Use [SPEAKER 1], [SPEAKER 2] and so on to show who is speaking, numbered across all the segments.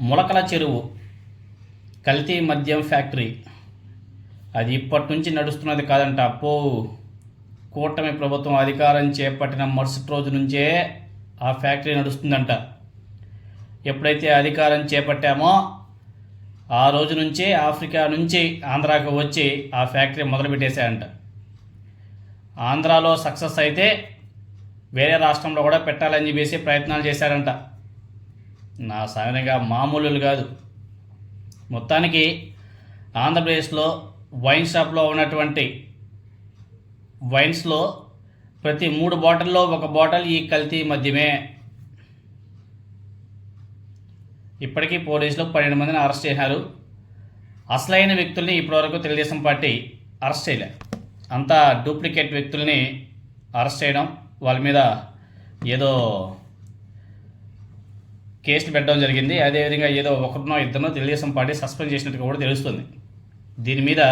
[SPEAKER 1] ములకల చెరువు కల్తీ మద్యం ఫ్యాక్టరీ. అది ఇప్పటి నుంచి నడుస్తున్నది కాదంట. అప్పో కూటమి ప్రభుత్వం అధికారం చేపట్టిన మరుసటి రోజు నుంచే ఆ ఫ్యాక్టరీ నడుస్తుందంట. ఎప్పుడైతే అధికారం చేపట్టామో ఆ రోజు నుంచే ఆఫ్రికా నుంచి ఆంధ్రాకు వచ్చి ఆ ఫ్యాక్టరీ మొదలుపెట్టేశాయంట. ఆంధ్రాలో సక్సెస్ అయితే వేరే రాష్ట్రంలో కూడా పెట్టాలని చెప్పేసి ప్రయత్నాలు చేశారంట. నా సాగనగా మామూలు కాదు. మొత్తానికి ఆంధ్రప్రదేశ్లో వైన్ షాప్లో ఉన్నటువంటి వైన్స్లో ప్రతి మూడు బాటిల్లో ఒక బాటిల్ ఈ కల్తీ మద్యమే. ఇప్పటికీ పోలీసులు పన్నెండు మందిని అరెస్ట్ చేశారు. అసలైన వ్యక్తుల్ని ఇప్పటివరకు తెలుగుదేశం పార్టీ అరెస్ట్ చేయలే. అంతా డూప్లికేట్ వ్యక్తుల్ని అరెస్ట్ చేయడం వాళ్ళ మీద ఏదో కేసులు పెట్టడం జరిగింది. అదేవిధంగా ఏదో ఒకరినో ఇద్దరినో తెలుగుదేశం పార్టీ సస్పెండ్ చేసినట్టుగా కూడా తెలుస్తుంది. దీని మీద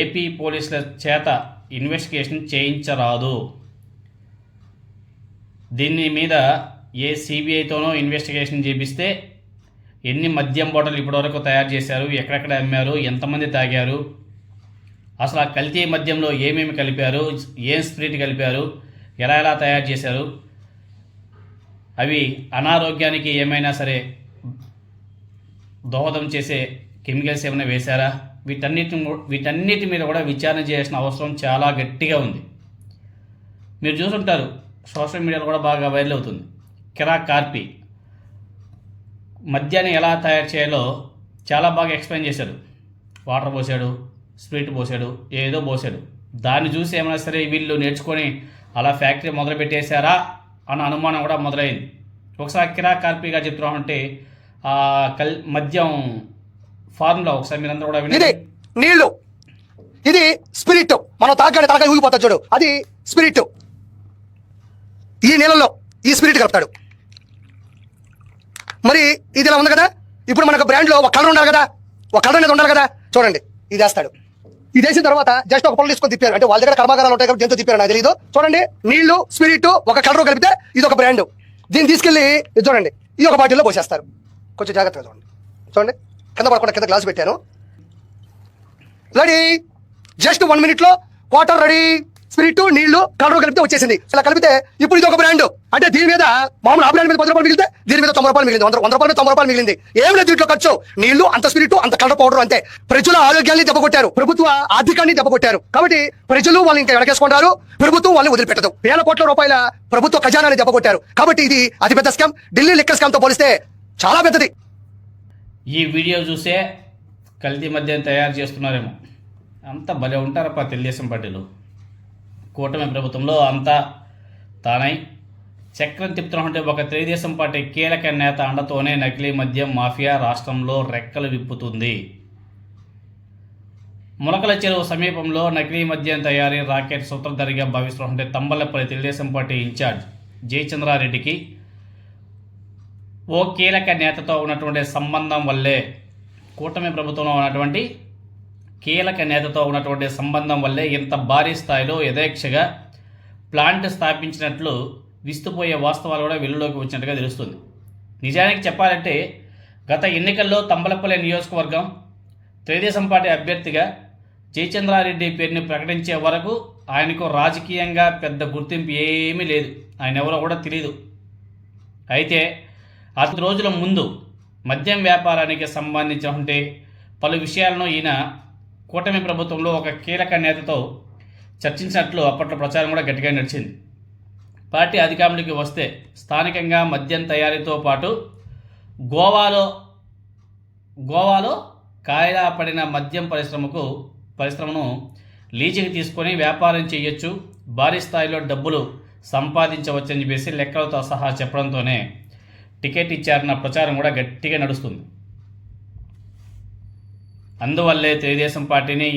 [SPEAKER 1] ఏపీ పోలీసుల చేత ఇన్వెస్టిగేషన్ చేయించరాదు. దీని మీద ఏ సిబిఐతోనో ఇన్వెస్టిగేషన్ చేపిస్తే ఎన్ని మద్యం బాటలు ఇప్పటివరకు తయారు చేశారు ఎక్కడెక్కడ అమ్మారు ఎంతమంది తాగారు అసలు ఆ కల్తీ మద్యంలో ఏమేమి కలిపారు ఏం స్ప్రిట్ కలిపారు ఎలా ఎలా తయారు చేశారు అవి అనారోగ్యానికి ఏమైనా సరే దోహదం చేసే కెమికల్స్ ఏమైనా వేశారా? వీటన్నిటి వీటన్నిటి మీద కూడా విచారణ చేయాల్సిన అవసరం చాలా గట్టిగా ఉంది. మీరు చూసుంటారు సోషల్ మీడియాలో కూడా బాగా వైరల్ అవుతుంది. కిరా కార్పి. మద్యాన్ని ఎలా తయారు చేయాలో చాలా బాగా ఎక్స్ప్లెయిన్ చేశాడు. వాటర్ పోసాడు స్వీట్ పోసాడు ఏదో పోసాడు. దాన్ని చూసి ఏమైనా సరే వీళ్ళు నేర్చుకొని అలా ఫ్యాక్టరీ మొదలుపెట్టేశారా? అన్న అనుమానం కూడా మొదలైంది. ఒకసారి కిరా కార్పిగా చెప్తున్నామంటే ఆ కల్ మద్యం ఫార్ములా ఒకసారి మీరందరూ కూడా వినండి.
[SPEAKER 2] నీళ్ళు ఇది స్పిరిట్. మనం తాగాడు తాగా ఊగిపోతా చూడు. అది స్పిరిట్. ఈ నీళ్ళలో ఈ స్పిరిట్ కలుపుతాడు. మరి ఇది ఇలా ఉంది కదా? ఇప్పుడు మనకు బ్రాండ్లో ఒక కలర్ ఉండాలి కదా? ఒక కలర్ అనేది ఉండాలి కదా? చూడండి. ఇది వేస్తాడు. ఇది వేసిన తర్వాత జస్ట్ ఒక పొలం తీసుకొని తిప్పారు. అంటే వాళ్ళ దగ్గర కర్మాగారాలు ఉంటాయి కాబట్టి దీంతో తిప్పారు నాకు తెలియదు చూడండి నీళ్ళు స్పిరిట్ ఒక కలర్ కలిపితే ఇది ఒక బ్రాండ్ దీన్ని తీసుకెళ్ళి ఇది చూడండి ఇది ఒక బాటిల్లో పోసేస్తారు. కొంచెం జాగ్రత్తగా చూడండి. చూడండి కింద పడకుండా కింద గ్లాస్ పెట్టాను. రెడీ జస్ట్ వన్ మినిట్లో క్వార్టర్ వాటర్ రెడీ స్పిరిట్ నీళ్ళు కలర్ కలిపితే వచ్చేసింది. ఇలా కలిపితే ఇప్పుడు ఇది ఒక బ్రాండ్ అంటే దీని మీద మామూలు ఆ బ్రాండ్ మీద పది రూపాయలు మిగిలితే దీని మీద తొంభై రూపాయలు మిగిలింది. వంద వంద రూపాయలు తొంభై రూపాయలు మిగిలింది. ఏం లేదు దీంట్లో ఖర్చు. నీళ్ళు అంత స్పిరిట్ అంత కలర్ పౌడర్ అంతే. ప్రజల ఆరోగ్యాన్ని దెబ్బకొట్టారు. ప్రభుత్వ ఆర్థికాన్ని దెబ్బకొట్టారు. కాబట్టి ప్రజలు వాళ్ళు ఇంకా వెనకేసుకుంటారు. ప్రభుత్వం వాళ్ళని వదిలిపెట్టదు. వేల కోట్ల రూపాయల ప్రభుత్వ ఖజానాన్ని దెబ్బకొట్టారు. కాబట్టి ఇది అతిపెద్ద స్కామ్ ఢిల్లీ లిక్కర్ స్కామ్తో పోలిస్తే చాలా పెద్దది.
[SPEAKER 1] ఈ వీడియో చూసే కల్తీ మద్యం తయారు చేస్తున్నారేమో. అంత భలే ఉంటారప్ప తెలుగుదేశం పార్టీలో. కూటమి ప్రభుత్వంలో అంతా తానై. చక్రం తిప్పుతున్నటువంటి ఒక తెలుగుదేశం పార్టీ కీలక నేత అండతోనే నకిలీ మద్యం మాఫియా రాష్ట్రంలో రెక్కలు విప్పుతుంది. ములకల చెరువు సమీపంలో నకిలీ మద్యం తయారీ రాకెట్ సూత్రధారిగా భావిస్తున్నటువంటి Thamballapalle Telugu Desam party in charge జయచంద్రారెడ్డికి ఓ కీలక నేతతో ఉన్నటువంటి సంబంధం వల్లే కూటమి ప్రభుత్వంలో ఉన్నటువంటి కీలక నేతతో ఉన్నటువంటి సంబంధం వల్లే ఇంత భారీ స్థాయిలో యథేక్షగా ప్లాంట్ స్థాపించినట్లు విస్తుపోయే వాస్తవాలు కూడా వెలుగులోకి వచ్చినట్టుగా తెలుస్తుంది. నిజానికి చెప్పాలంటే గత ఎన్నికల్లో తంబలపల్లి నియోజకవర్గం తెలుగుదేశం పార్టీ అభ్యర్థిగా జయచంద్రారెడ్డి పేరుని ప్రకటించే వరకు ఆయనకు రాజకీయంగా పెద్ద గుర్తింపు ఏమీ లేదు. ఆయన ఎవరో కూడా తెలియదు అయితే అతి రోజుల ముందు మద్యం వ్యాపారానికి సంబంధించినటువంటి పలు విషయాలను ఈయన కూటమి ప్రభుత్వంలో ఒక కీలక నేతతో చర్చించినట్లు అప్పట్లో ప్రచారం కూడా గట్టిగా నడిచింది. పార్టీ అధికారంలోకి వస్తే స్థానికంగా మద్యం తయారీతో పాటు గోవాలో గోవాలో కాయలా పడిన మద్యం పరిశ్రమకు పరిశ్రమను లీజుకి తీసుకొని వ్యాపారం చేయొచ్చు భారీ స్థాయిలో డబ్బులు సంపాదించవచ్చని చెప్పేసి లెక్కలతో సహా చెప్పడంతోనే టికెట్ ఇచ్చారన్న ప్రచారం కూడా గట్టిగా నడుస్తుంది. అందువల్లే తెలుగుదేశం పార్టీని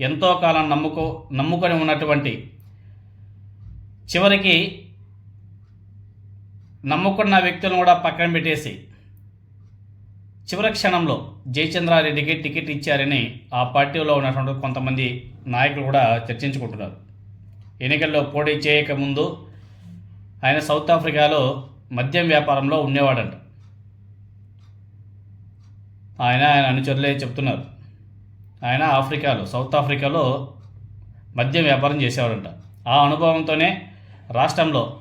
[SPEAKER 1] ఎంతో కాలం నమ్ముకో నమ్ముకొని ఉన్నటువంటి చివరికి నమ్ముకున్న వ్యక్తులను కూడా పక్కన పెట్టేసి చివరి క్షణంలో జయచంద్రారెడ్డికి టికెట్ ఇచ్చారని ఆ పార్టీలో ఉన్నటువంటి కొంతమంది నాయకులు కూడా చర్చించుకుంటున్నారు. ఎన్నికల్లో పోటీ చేయకముందు ఆయన సౌత్ ఆఫ్రికాలో మద్యం వ్యాపారంలో ఉండేవాడంట. ఆయన ఆయన అనుచరులే చెప్తున్నారు. ఆయన ఆఫ్రికాలో సౌత్ ఆఫ్రికాలో మద్యం వ్యాపారం చేసేవారంట ఆ అనుభవంతోనే రాష్ట్రంలో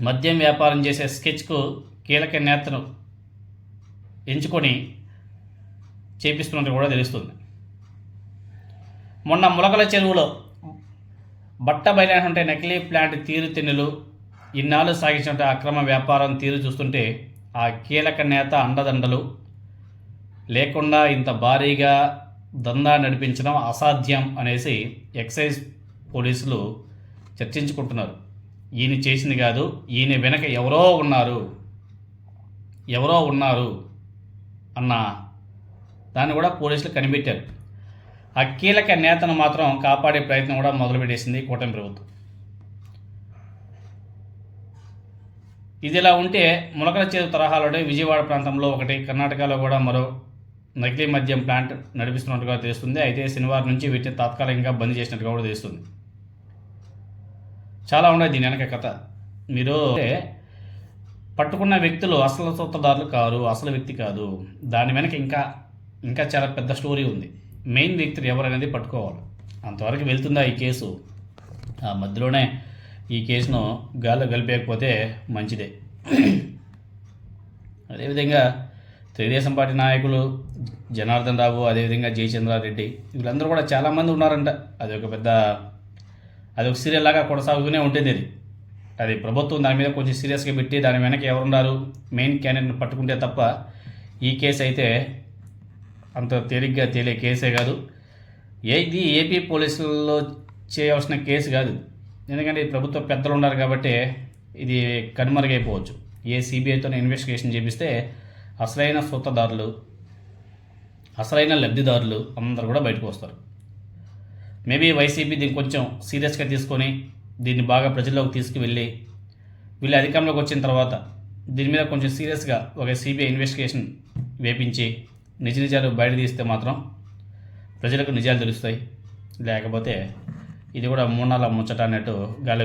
[SPEAKER 1] మద్యం వ్యాపారం చేసే స్కెచ్కు కీలక నేతను ఎంచుకొని చేపిస్తున్నట్టు కూడా తెలుస్తుంది. మొన్న ములకల చెరువులో బట్ట బయలైనటువంటి నకిలీ ప్లాంట్ తీరు తిన్నులు ఇన్నాళ్ళు సాగించిన అక్రమ వ్యాపారం తీరు చూస్తుంటే ఆ కీలక నేత అండదండలు లేకుండా ఇంత భారీగా దందా నడిపించడం అసాధ్యం అనేసి ఎక్సైజ్ పోలీసులు చర్చించుకుంటున్నారు. ఈయన చేసింది కాదు ఈయన వెనక ఎవరో ఉన్నారు. ఎవరో ఉన్నారు అన్న దాన్ని కూడా పోలీసులు కనిపెట్టారు. ఆ కీలక నేతను మాత్రం కాపాడే ప్రయత్నం కూడా మొదలుపెట్టేసింది కూటమి ప్రభుత్వం. ఇదిలా ఉంటే ములకల చేరు తరహాలోనే విజయవాడ ప్రాంతంలో ఒకటి కర్ణాటకలో కూడా మరో నకిలీ మద్యం ప్లాంట్ నడిపిస్తున్నట్టుగా తెలుస్తుంది. అయితే శనివారం నుంచి వీటిని తాత్కాలికంగా బంద్ చేసినట్టుగా కూడా తెలుస్తుంది. చాలా ఉన్నాయి దీని వెనక కథ. మీరు పట్టుకున్న వ్యక్తులు అసలు సొత్తదారులు కారు అసలు వ్యక్తి కాదు. దాని వెనక ఇంకా ఇంకా చాలా పెద్ద స్టోరీ ఉంది. మెయిన్ వ్యక్తులు ఎవరనేది పట్టుకోవాలి. అంతవరకు వెళ్తుందా ఈ కేసు? ఆ మధ్యలోనే ఈ కేసును గాల్లో కలిపేయకపోతే మంచిదే. అదేవిధంగా తెలుగుదేశం పార్టీ నాయకులు జనార్దన్ రావు అదేవిధంగా జయచంద్రారెడ్డి వీళ్ళందరూ కూడా చాలామంది ఉన్నారంట. అది ఒక పెద్ద అది ఒక సీరియల్ లాగా కొనసాగుతూనే ఉంటుంది అది అది ప్రభుత్వం దాని మీద కొంచెం సీరియస్గా పెట్టి దాని వెనక ఎవరున్నారు? మెయిన్ క్యాండిడేట్ని పట్టుకుంటే తప్ప ఈ కేసు అయితే అంత తేలిగ్గా తేలే కేసే కాదు. ఏ ఇది ఏపీ పోలీసుల్లో చేయవలసిన కేసు కాదు. ఎందుకంటే ప్రభుత్వ పెద్దలు ఉన్నారు కాబట్టి ఇది కనుమరుగైపోవచ్చు. ఏ సిబిఐతో ఇన్వెస్టిగేషన్ చేపిస్తే అసలైన సూత్రదారులు అసలైన లబ్ధిదారులు అందరు కూడా బయటకు వస్తారు. మేబీ వైసీపీ దీన్ని కొంచెం సీరియస్గా తీసుకొని దీన్ని బాగా ప్రజల్లోకి తీసుకువెళ్ళి వీళ్ళు అధికారంలోకి వచ్చిన తర్వాత దీని మీద కొంచెం సీరియస్గా ఒక సిబిఐ ఇన్వెస్టిగేషన్ వేపించి నిజ నిజాలు బయట తీస్తే మాత్రం ప్రజలకు నిజాలు తెలుస్తాయి. లేకపోతే ఇది కూడా మూడు నాలుగు ముచ్చట అన్నట్టు గాలి